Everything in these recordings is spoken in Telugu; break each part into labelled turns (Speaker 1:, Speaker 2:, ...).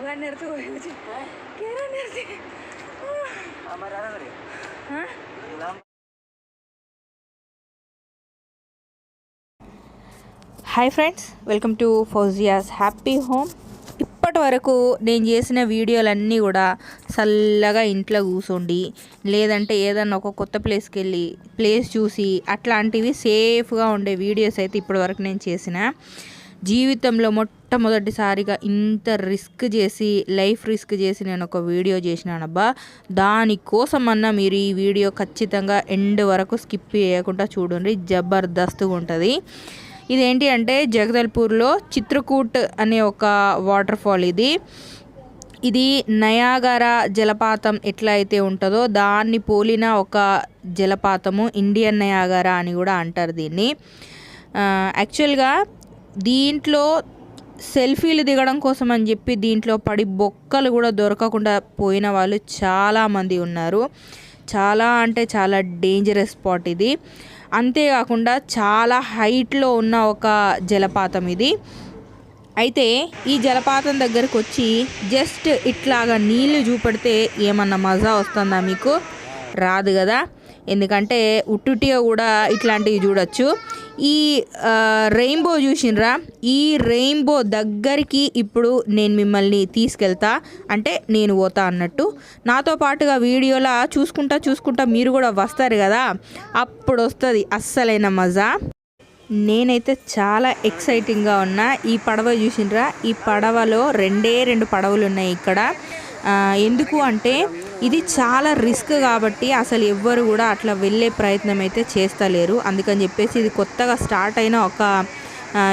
Speaker 1: നേരത്ത്
Speaker 2: പോയി
Speaker 1: നേരത്തെ
Speaker 2: hi friends welcome to Fouzia's happy home ఇప్పటి వరకు నేను చేసిన వీడియోలన్నీ కూడా చల్లగా ఇంట్లో కూర్చోండి లేదంటే ఏదన్నా ఒక కొత్త ప్లేస్కి వెళ్ళి ప్లేస్ చూసి అట్లాంటివి సేఫ్గా ఉండే వీడియోస్ అయితే ఇప్పటివరకు నేను చేసిన. జీవితంలో మొట్టమొదటిసారిగా ఇంత రిస్క్ చేసి లైఫ్ రిస్క్ చేసి నేను ఒక వీడియో చేసినానబ్బా దానికోసమన్నా మీరు ఈ వీడియో ఖచ్చితంగా ఎండ్ వరకు స్కిప్ చేయకుండా చూడండి. జబర్దస్త్గా ఉంటుంది. ఇదేంటి అంటే జగదల్పూర్లో చిత్రకూట్ అనే ఒక వాటర్ ఫాల్ ఇది. ఇది నయాగర జలపాతం ఎట్లా అయితే ఉంటుందో దాన్ని పోలిన ఒక జలపాతము ఇండియన్ నయాగర అని కూడా అంటారు దీన్ని. యాక్చువల్గా దీంట్లో సెల్ఫీలు దిగడం కోసం అని చెప్పి దీంట్లో పడి బొక్కలు కూడా దొరకకుండా పోయిన వాళ్ళు చాలామంది ఉన్నారు. చాలా అంటే చాలా డేంజరస్ స్పాట్ ఇది. అంతేకాకుండా చాలా హైట్లో ఉన్న ఒక జలపాతం ఇది. అయితే ఈ జలపాతం దగ్గరకు వచ్చి జస్ట్ ఇట్లాగా నీళ్ళు చూపెడితే ఏమన్నా మజా వస్తుందా మీకు? రాదు కదా. ఎందుకంటే ఉట్టుటిగా కూడా ఇట్లాంటివి చూడొచ్చు. ఈ రెయిన్బో చూసినరా? ఈ రెయిన్బో దగ్గరికి ఇప్పుడు నేను మిమ్మల్ని తీసుకెళ్తా. అంటే నేను పోతా అన్నట్టు. నాతో పాటుగా వీడియోలా చూసుకుంటా చూసుకుంటా మీరు కూడా వస్తారు కదా. అప్పుడు వస్తుంది అస్సలైన మజా. నేనైతే చాలా ఎక్సైటింగ్గా ఉన్నా. ఈ పడవ చూసినరా? ఈ పడవలో రెండే రెండు పడవలు ఉన్నాయి ఇక్కడ ఎందుకు అంటే ఇది చాలా రిస్క్ కాబట్టి అసలు ఎవ్వరు కూడా అట్లా వెళ్ళే ప్రయత్నం అయితే చేస్తలేరు. అందుకని చెప్పేసి ఇది కొత్తగా స్టార్ట్ అయిన ఒక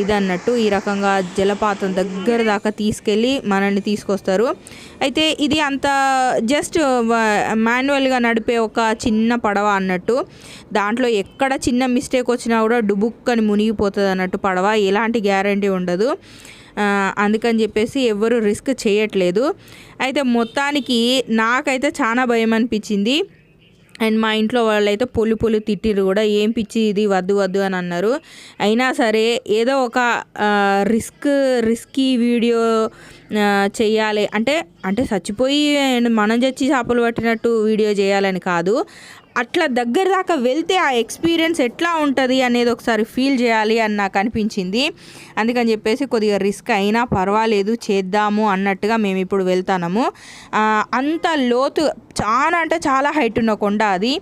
Speaker 2: ఇది అన్నట్టు ఈ రకంగా జలపాతం దగ్గర దాకా తీసుకెళ్ళి మనల్ని తీసుకొస్తారు. అయితే ఇది అంత జస్ట్ మాన్యువల్గా నడిపే ఒక చిన్న పడవ అన్నట్టు. దాంట్లో ఎక్కడ చిన్న మిస్టేక్ వచ్చినా కూడా డుబుక్ అని మునిగిపోతుంది అన్నట్టు పడవ. ఎలాంటి గ్యారంటీ ఉండదు. అందుకని చెప్పేసి ఎవ్వరు రిస్క్ చేయట్లేదు. అయితే మొత్తానికి నాకైతే చాలా భయం అనిపించింది. అండ్ మా ఇంట్లో వాళ్ళైతే పొలి పొలి తిట్టిరు కూడా ఏం పిచ్చి ఇది వద్దు వద్దు అని అన్నారు. అయినా సరే ఏదో ఒక రిస్క్ రిస్కీ వీడియో చేయాలి అంటే అంటే చచ్చిపోయి మనం చచ్చి చేపలు పట్టినట్టు వీడియో చేయాలని కాదు. అట్లా దగ్గర దాకా వెళ్తే ఆ ఎక్స్పీరియన్స్ ఎట్లా ఉంటుంది అనేది ఒకసారి ఫీల్ చేయాలి అని నాకు అనిపించింది. అందుకని చెప్పేసి కొద్దిగా రిస్క్ అయినా పర్వాలేదు చేద్దాము అన్నట్టుగా మేము ఇప్పుడు వెళ్తాము అంత లోతు చాలా అంటే చాలా హైట్ ఉన్న కొండ అది.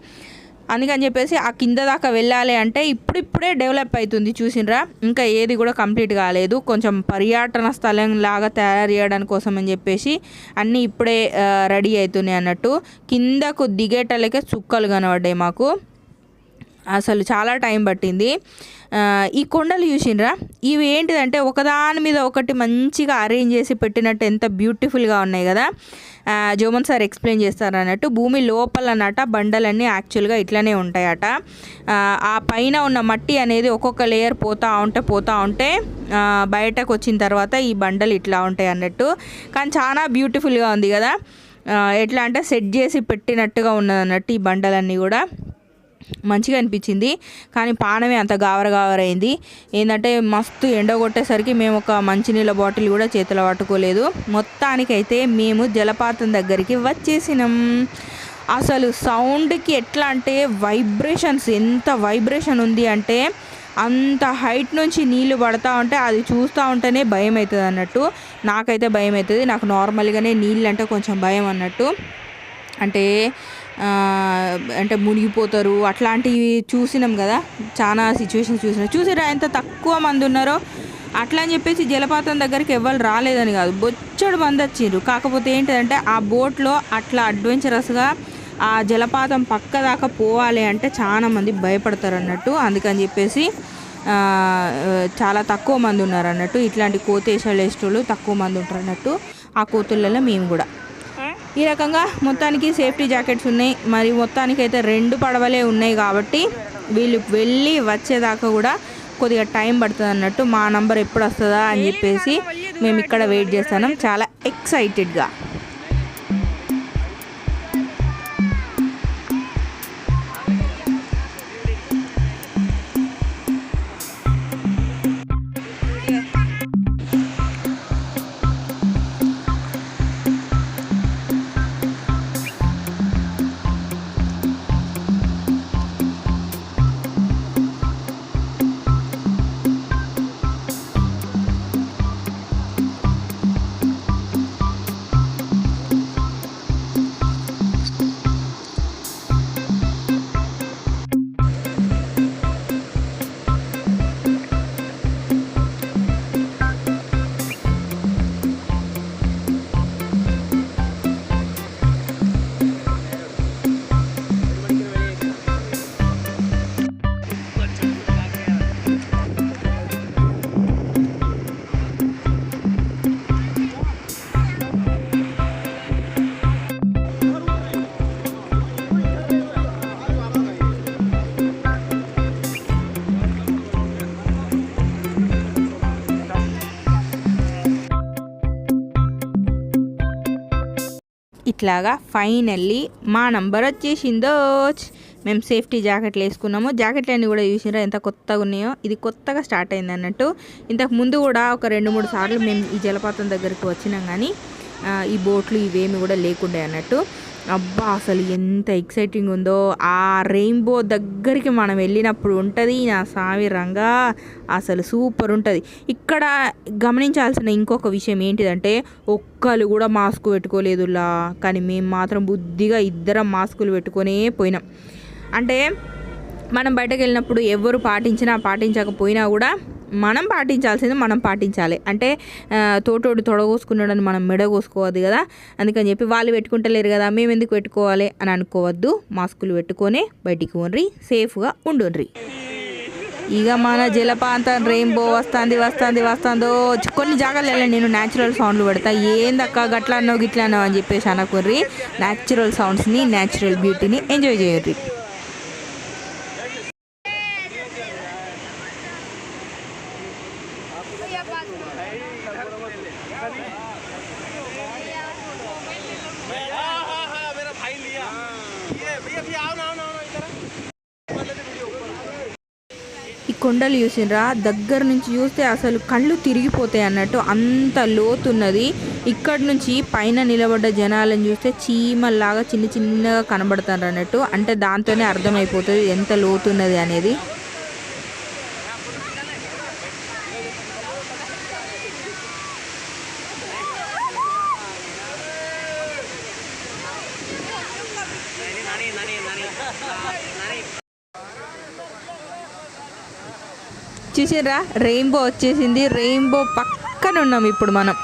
Speaker 2: అందుకని చెప్పేసి ఆ కింద దాకా వెళ్ళాలి అంటే ఇప్పుడిప్పుడే డెవలప్ అవుతుంది చూసినరా? ఇంకా ఏది కూడా కంప్లీట్ కాలేదు. కొంచెం పర్యాటన స్థలం లాగా తయారు చేయడానికి కోసం అని చెప్పేసి అన్నీ ఇప్పుడే రెడీ అవుతున్నాయి అన్నట్టు. కిందకు దిగేటలకే చుక్కలు కనబడ్డాయి మాకు. అసలు చాలా టైం పట్టింది. ఈ కొండలు చూసిండ్రా ఇవి ఏంటిదంటే ఒకదాని మీద ఒకటి మంచిగా అరేంజ్ చేసి పెట్టినట్టు ఎంత బ్యూటిఫుల్గా ఉన్నాయి కదా. జోమన్ సార్ ఎక్స్ప్లెయిన్ చేస్తారు అన్నట్టు భూమి లోపలనట బండలన్నీ యాక్చువల్గా ఇట్లనే ఉంటాయట. ఆ, ఆ పైన ఉన్న మట్టి అనేది ఒక్కొక్క లేయర్ పోతా ఉంటే పోతా ఉంటే బయటకు వచ్చిన తర్వాత ఈ బండలు ఇట్లా ఉంటాయి అన్నట్టు. కానీ చాలా బ్యూటిఫుల్గా ఉంది కదా. ఎట్లా అంటే సెట్ చేసి పెట్టినట్టుగా ఉన్నది అన్నట్టు ఈ బండలన్నీ కూడా. మంచిగా అనిపించింది. కానీ పానమే అంత గావర గావరైంది ఏంటంటే మస్తు ఎండ కొట్టేసరికి మేము ఒక మంచినీళ్ళ బాటిల్ కూడా చేతిలో పట్టుకోలేదు. మొత్తానికైతే మేము జలపాతం దగ్గరికి వచ్చేసినాం. అసలు సౌండ్కి ఎట్లా అంటే వైబ్రేషన్స్ ఎంత వైబ్రేషన్ ఉంది అంటే అంత హైట్ నుంచి నీళ్ళు పడతా ఉంటే అది చూస్తూ ఉంటేనే భయం అవుతుంది అన్నట్టు. నాకైతే భయం అవుతుంది నాకు నార్మల్గానే నీళ్ళు అంటే కొంచెం భయం అన్నట్టు. అంటే అంటే మునిగిపోతారు అట్లాంటివి చూసినాం కదా. చాలా సిచ్యువేషన్స్ చూసినాం. చూసారా ఎంత తక్కువ మంది ఉన్నారో? అట్లా అని చెప్పేసి జలపాతం దగ్గరికి ఎవరు రాలేదని కాదు. బొచ్చడు మంది వచ్చిండ్రు. కాకపోతే ఏంటంటే ఆ బోట్లో అట్లా అడ్వెంచరస్గా ఆ జలపాతం పక్క దాకా పోవాలి అంటే చాలా మంది భయపడతారు అన్నట్టు. అందుకని చెప్పేసి చాలా తక్కువ మంది ఉన్నారు అన్నట్టు. ఇట్లాంటి కోతేశాలు వేసేటోళ్ళు తక్కువ మంది ఉంటారు అన్నట్టు. ఆ కోతులలో మేము కూడా. ఈ రకంగా మొత్తానికి సేఫ్టీ జాకెట్స్ ఉన్నాయి. మరి మొత్తానికి అయితే రెండు పడవలే ఉన్నాయి కాబట్టి వీళ్ళు వెళ్ళి వచ్చేదాకా కూడా కొద్దిగా టైం పడుతుంది అన్నట్టు మా నంబర్ ఎప్పుడు వస్తుందా అని చెప్పేసి మేము ఇక్కడ వెయిట్ చేస్తున్నాం. చాలా ఎక్సైటెడ్గా. ఇట్లాగా ఫైనల్లీ మా నంబర్ వచ్చేసిందో. మేము సేఫ్టీ జాకెట్లు వేసుకున్నాము. జాకెట్లు అన్నీ కూడా చూసినారా ఎంత కొత్తగా ఉన్నాయో. ఇది కొత్తగా స్టార్ట్ అయింది అన్నట్టు. ఇంతకు ముందు కూడా ఒక రెండు మూడు సార్లు మేము ఈ జలపాతం దగ్గరికి వచ్చినాం కానీ ఈ బోట్లు ఇవేమి కూడా లేకుండే అన్నట్టు. అబ్బా అసలు ఎంత ఎక్సైటింగ్ ఉందో. ఆ రెయిన్బో దగ్గరికి మనం వెళ్ళినప్పుడు ఉంటుంది నా సామి రంగా. అసలు సూపర్ ఉంటుంది. ఇక్కడ గమనించాల్సిన ఇంకొక విషయం ఏంటిదంటే ఒక్కరు కూడా మాస్క్ పెట్టుకోలేదులా. కానీ మేము మాత్రం బుద్ధిగా ఇద్దరం మాస్కులు పెట్టుకొనే పోయినాం. అంటే మనం బయటకు వెళ్ళినప్పుడు ఎవరు పాటించినా పాటించకపోయినా కూడా మనం పాటించాల్సింది మనం పాటించాలి. అంటే తోటోడు తొడగోసుకున్నాడని మనం మెడగోసుకోవద్దు కదా. అందుకని చెప్పి వాళ్ళు పెట్టుకుంటలేరు కదా మేము ఎందుకు పెట్టుకోవాలి అని అనుకోవద్దు. మాస్కులు పెట్టుకొని బయటికి పోన్రి సేఫ్గా ఉండుండ్రి. ఇక మన జలపాతం రెయిన్బో వస్తుంది వస్తుంది వస్తుందో. కొన్ని జాగాలలో నేను న్యాచురల్ సౌండ్లు పెడతా. ఏందక్క గట్ల అన్నో అని చెప్పేసి అనుకుర్రి న్యాచురల్ సౌండ్స్ని న్యాచురల్ బ్యూటీని ఎంజాయ్ చేయర్రి ఈ కొండలు చూసినరా? దగ్గర నుంచి చూస్తే అసలు కళ్ళు తిరిగిపోతాయి అన్నట్టు అంత లోతున్నది. ఇక్కడ నుంచి పైన నిలబడ్డ జనాలను చూస్తే చీమల్లాగా చిన్న చిన్నగా కనబడతారు అన్నట్టు. అంటే దాంతోనే అర్థమైపోతుంది ఎంత లోతున్నది అనేది. చూసిరా రెయిన్బో వచ్చేసింది. రెయిన్బో పక్కన ఉన్నాం ఇప్పుడు మనం.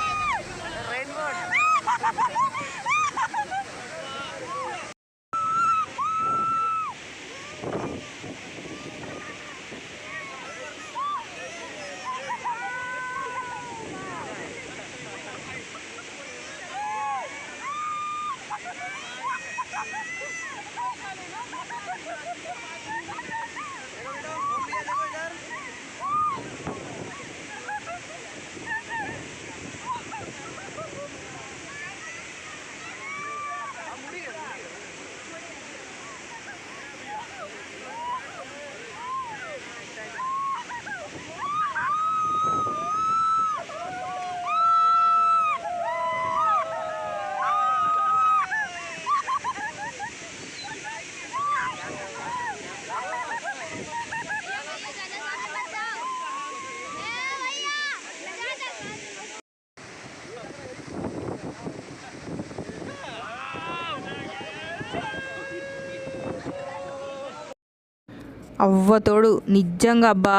Speaker 2: అవ్వతోడు. నిజంగా అబ్బా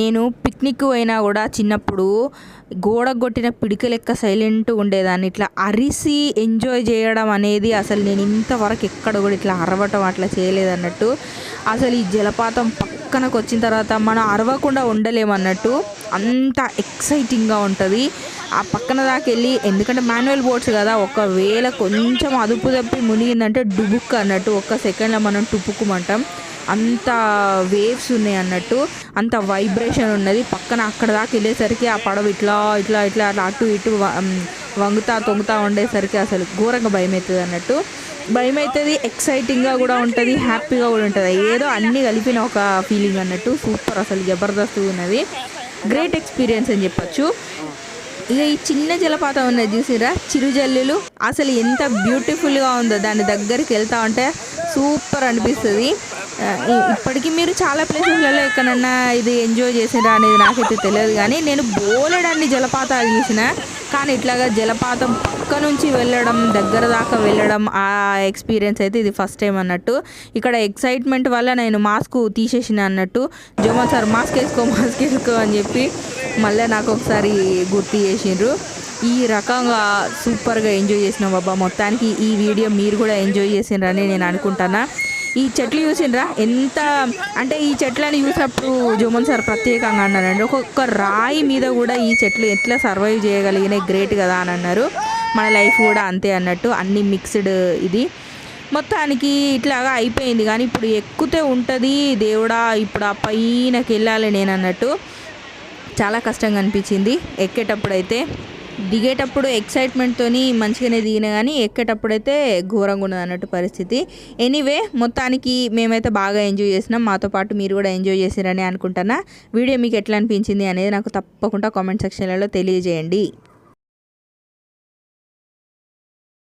Speaker 2: నేను పిక్నిక్ పోయినా కూడా చిన్నప్పుడు గోడ కొట్టిన పిడిక లెక్క సైలెంట్ ఉండేదాన్ని. ఇట్లా అరిసి ఎంజాయ్ చేయడం అనేది అసలు నేను ఇంతవరకు ఎక్కడ కూడా ఇట్లా అరవటం అట్లా చేయలేదన్నట్టు. అసలు ఈ జలపాతం పక్కనకు వచ్చిన తర్వాత మనం అరవకుండా ఉండలేమన్నట్టు అంత ఎక్సైటింగ్గా ఉంటుంది. ఆ పక్కన దాకా వెళ్ళి ఎందుకంటే మాన్యువల్ బోట్స్ కదా ఒకవేళ కొంచెం అదుపు తప్పి మునిగిందంటే డుబుక్ అన్నట్టు ఒక్క సెకండ్లో మనం టుపుక్కుమంటాం అంత వేవ్స్ ఉన్నాయి అన్నట్టు అంత వైబ్రేషన్ ఉన్నది. పక్కన అక్కడ దాకా వెళ్ళేసరికి ఆ పడవ ఇట్లా ఇట్లా ఇట్లా అట్లా అటు ఇటు వంగుతా తొంగుతా ఉండేసరికి అసలు ఘోరంగా భయం అవుతుంది అన్నట్టు. భయం అవుతుంది ఎక్సైటింగ్గా కూడా ఉంటుంది హ్యాపీగా కూడా ఉంటుంది. ఏదో అన్నీ కలిపిన ఒక ఫీలింగ్ అన్నట్టు. సూపర్ అసలు జబర్దస్త్ ఉన్నది. గ్రేట్ ఎక్స్పీరియన్స్ అని చెప్పొచ్చు. ఇక ఈ చిన్న జలపాతం ఉన్నది చూసిరా చిరుజల్లులు. అసలు ఎంత బ్యూటిఫుల్గా ఉందో. దాని దగ్గరికి వెళ్తా ఉంటే సూపర్ అనిపిస్తుంది. ఇప్పటికీ మీరు చాలా ప్లేసెస్లలో ఎక్కడన్నా ఇది ఎంజాయ్ చేసిరా అనేది నాకైతే తెలియదు కానీ నేను బోలెడన్ని జలపాతాలు చూసిన. కానీ ఇట్లాగా జలపాతం పక్క నుంచి వెళ్ళడం దగ్గర దాకా వెళ్ళడం ఆ ఎక్స్పీరియన్స్ అయితే ఇది ఫస్ట్ టైం అన్నట్టు. ఇక్కడ ఎక్సైట్మెంట్ వల్ల నేను మాస్క్ తీసేసిన అన్నట్టు. జోమా సార్ మాస్క్ వేసుకో మాస్క్ వేసుకో అని చెప్పి మళ్ళీ నాకు ఒకసారి గుర్తు చేసిండ్రు. ఈ రకంగా సూపర్గా ఎంజాయ్ చేసిన బాబా మొత్తానికి ఈ వీడియో మీరు కూడా ఎంజాయ్ చేసినారని నేను అనుకుంటున్నా. ఈ చెట్లు చూసిండ్రా? ఎంత అంటే ఈ చెట్లని చూసినప్పుడు జోమన్ సార్ ప్రత్యేకంగా అన్నారండి. ఒక్కొక్క రాయి మీద కూడా ఈ చెట్లు ఎట్లా సర్వైవ్ చేయగలిగినాయి గ్రేట్ కదా అని అన్నారు. మన లైఫ్ కూడా అంతే అన్నట్టు అన్ని మిక్స్డ్ ఇది. మొత్తానికి ఇట్లాగా అయిపోయింది. కానీ ఇప్పుడు ఎక్కుతే ఉంటుంది. దేవుడా ఇప్పుడు ఆ పైనకి వెళ్ళాలి నేను అన్నట్టు. చాలా కష్టంగా అనిపించింది. ఎక్కేటప్పుడు అయితే దిగేటప్పుడు ఎక్సైట్మెంట్తోని మంచిగానే దిగిన కానీ ఎక్కేటప్పుడైతే ఘోరంగా ఉన్నది అన్నట్టు పరిస్థితి. ఎనీవే మొత్తానికి మేమైతే బాగా ఎంజాయ్ చేసినాం. మాతో పాటు మీరు కూడా ఎంజాయ్ చేసిరని అనుకుంటున్నా. వీడియో మీకు ఎట్లా అనిపించింది అనేది నాకు తప్పకుండా కామెంట్ సెక్షన్లలో తెలియజేయండి.